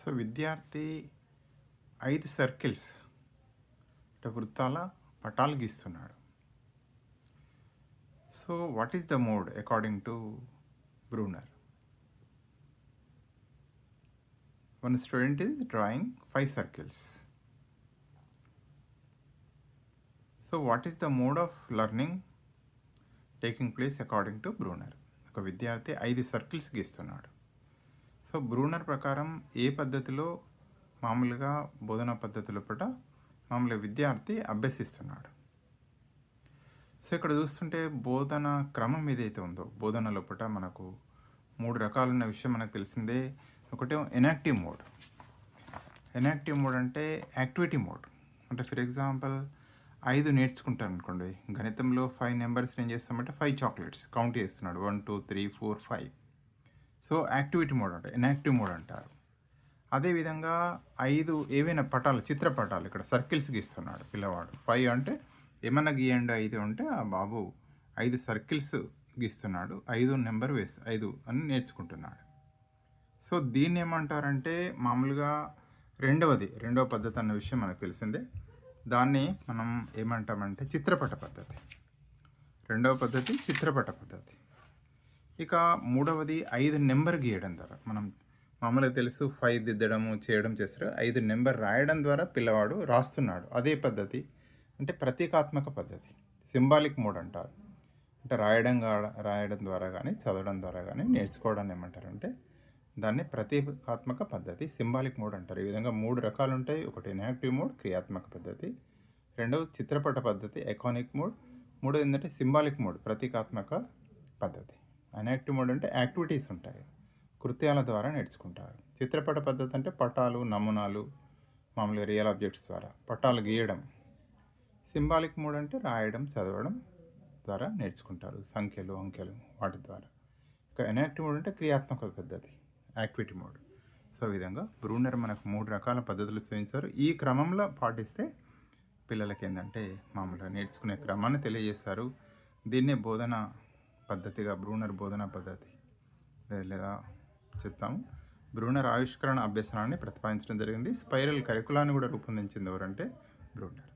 So విద్యార్థి ఐదు circles అంటే వృత్తాల పటాలు గీస్తున్నాడు. So what is the mode according to Bruner one student is drawing five circles so what is the mode of learning taking place according to Bruner ఒక విద్యార్థి ఐదు circles గీస్తున్నాడు. So Bruner ప్రకారం ఏ పద్ధతిలో మామూలుగా బోధనా పద్ధతుల పట మామూలుగా విద్యార్థి అభ్యసిస్తున్నాడు? సో ఇక్కడ చూస్తుంటే బోధన క్రమం ఏదైతే ఉందో బోధన లోపల మనకు మూడు రకాలున్న విషయం మనకు తెలిసిందే. ఒకటి ఎనాక్టివ్ మోడ్. ఎనాక్టివ్ మోడ్ అంటే యాక్టివిటీ మోడ్. అంటే ఫర్ ఎగ్జాంపుల్ ఐదు నేర్చుకుంటాను అనుకోండి. గణితంలో ఫైవ్ నెంబర్స్ ఏం చేస్తామంటే ఫైవ్ చాక్లెట్స్ కౌంట్ చేస్తున్నాడు. One two three four five. So activity mode అంటే ఇన్యాక్టివ్ మోడ్ అంటారు. అదేవిధంగా ఐదు ఏవైనా పటాలు చిత్రపటాలు ఇక్కడ సర్కిల్స్ గీస్తున్నాడు పిల్లవాడు. ఫైవ్ అంటే ఏమన్నా గీయండి ఐదు అంటే ఆ బాబు ఐదు సర్కిల్స్ గీస్తున్నాడు ఐదు నెంబర్ వేస్తా ఐదు అని నేర్చుకుంటున్నాడు. సో దీన్ని ఏమంటారంటే మామూలుగా రెండవది రెండవ పద్ధతి అన్న విషయం మనకు తెలిసిందే. దాన్ని మనం ఏమంటామంటే చిత్రపట పద్ధతి. రెండవ పద్ధతి చిత్రపట పద్ధతి. ఇక మూడవది ఐదు నెంబర్ గీయడం ద్వారా. మనం మామూలుగా తెలుసు ఫైవ్ దిద్దడము చేయడం చేస్తారు. ఐదు నెంబర్ రాయడం ద్వారా పిల్లవాడు రాస్తున్నాడు. అదే పద్ధతి అంటే ప్రతీకాత్మక పద్ధతి. సింబాలిక్ మోడ్ అంటారు. అంటే రాయడం రాయడం ద్వారా కానీ చదవడం ద్వారా కానీ నేర్చుకోవడాన్ని ఏమంటారంటే దాన్ని ప్రతీకాత్మక పద్ధతి సింబాలిక్ మోడ్ అంటారు. ఈ విధంగా మూడు రకాలు ఉంటాయి ఒకటి ఇన్యాక్టివ్ మోడ్ క్రియాత్మక పద్ధతి. రెండవ చిత్రపట పద్ధతి ఎకానిక్ మోడ్. మూడోది ఏంటంటే సింబాలిక్ మోడ్ ప్రతీకాత్మక పద్ధతి. అన్యాక్టివ్ మోడ్ అంటే యాక్టివిటీస్ ఉంటాయి. కృత్యాల ద్వారా నేర్చుకుంటారు. చిత్రపట పద్ధతి అంటే పటాలు నమూనాలు మామూలుగా రియల్ ఆబ్జెక్ట్స్ ద్వారా పటాలు గీయడం. సింబాలిక్ మోడ్ అంటే రాయడం చదవడం ద్వారా నేర్చుకుంటారు. సంఖ్యలు అంకెలు వాటి ద్వారా. ఇక ఎనాక్టివ్ మోడ్ అంటే క్రియాత్మక పద్ధతి యాక్టివిటీ మోడ్ సో విధంగా బ్రూనర్ మనకు మూడు రకాల పద్ధతులు చూపించారు. ఈ క్రమంలో పాటిస్తే పిల్లలకి ఏంటంటే మామూలుగా నేర్చుకునే క్రమాన్ని తెలియజేస్తారు దీన్నే బోధన పద్ధతిగా బ్రూనర్ బోధనా పద్ధతి. లేదా చెప్తాము. బ్రూనర్ ఆవిష్కరణ అభ్యసనాన్ని ప్రతిపాదించడం జరిగింది. స్పైరల్ కరికులాన్ని కూడా రూపొందించింది ఎవరంటే బ్రూనర్.